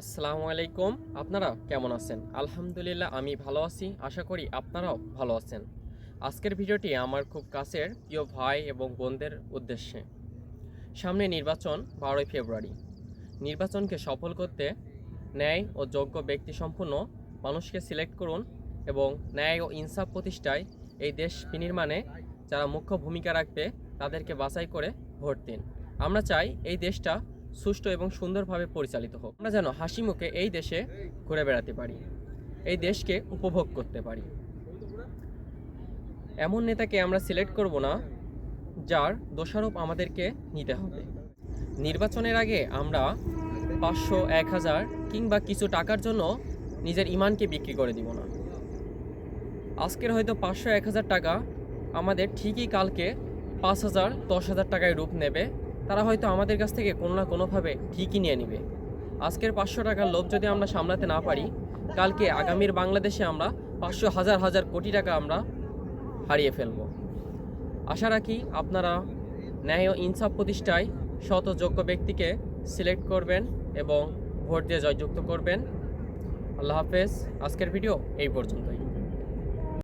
আসসালামু আলাইকুম। আপনারা কেমন আছেন? আলহামদুলিল্লাহ, আমি ভালো আছি। আশা করি আপনারাও ভালো আছেন। আজকের ভিডিওটি আমার খুব কাছের প্রিয় ভাই এবং বোনদের উদ্দেশ্যে। সামনে নির্বাচন, বারোই ফেব্রুয়ারি। নির্বাচনকে সফল করতে ন্যায় ও যোগ্য ব্যক্তি সম্পন্ন মানুষকে সিলেক্ট করুন এবং ন্যায় ও ইনসাফ প্রতিষ্ঠায় এই দেশ বিনির্মাণে যারা মুখ্য ভূমিকা রাখবে, তাদেরকে বাছাই করে ভোট দিন। আমরা চাই এই দেশটা সুষ্ঠু এবং সুন্দরভাবে পরিচালিত হোক। আমরা যেন হাসি মুখে এই দেশে ঘুরে বেড়াতে পারি, এই দেশকে উপভোগ করতে পারি। এমন নেতাকে আমরা সিলেক্ট করব না, যার দোষারোপ আমাদেরকে নিতে হবে। নির্বাচনের আগে আমরা পাঁচশো এক হাজার কিংবা কিছু টাকার জন্য নিজের ইমানকে বিক্রি করে দিব না। আজকের হয়তো পাঁচশো এক হাজার টাকা আমাদের ঠিকই কালকে পাঁচ হাজার দশ হাজার টাকায় রূপ নেবে তারা হয়তো আমাদের কাছ থেকে কোনো না কোনোভাবে ঠিকই নিয়ে নেবে। আজকের পাঁচশো টাকার লোভ যদি আমরা সামলাতে না পারি, কালকে আগামীর বাংলাদেশে আমরা পাঁচশো হাজার হাজার কোটি টাকা আমরা হারিয়ে ফেলব। আশা রাখি আপনারা ন্যায় ও ইনসাফ প্রতিষ্ঠায় শত যোগ্য ব্যক্তিকে সিলেক্ট করবেন এবং ভোট দিয়ে জয়যুক্ত করবেন। আল্লাহ হাফেজ। আজকের ভিডিও এই পর্যন্তই।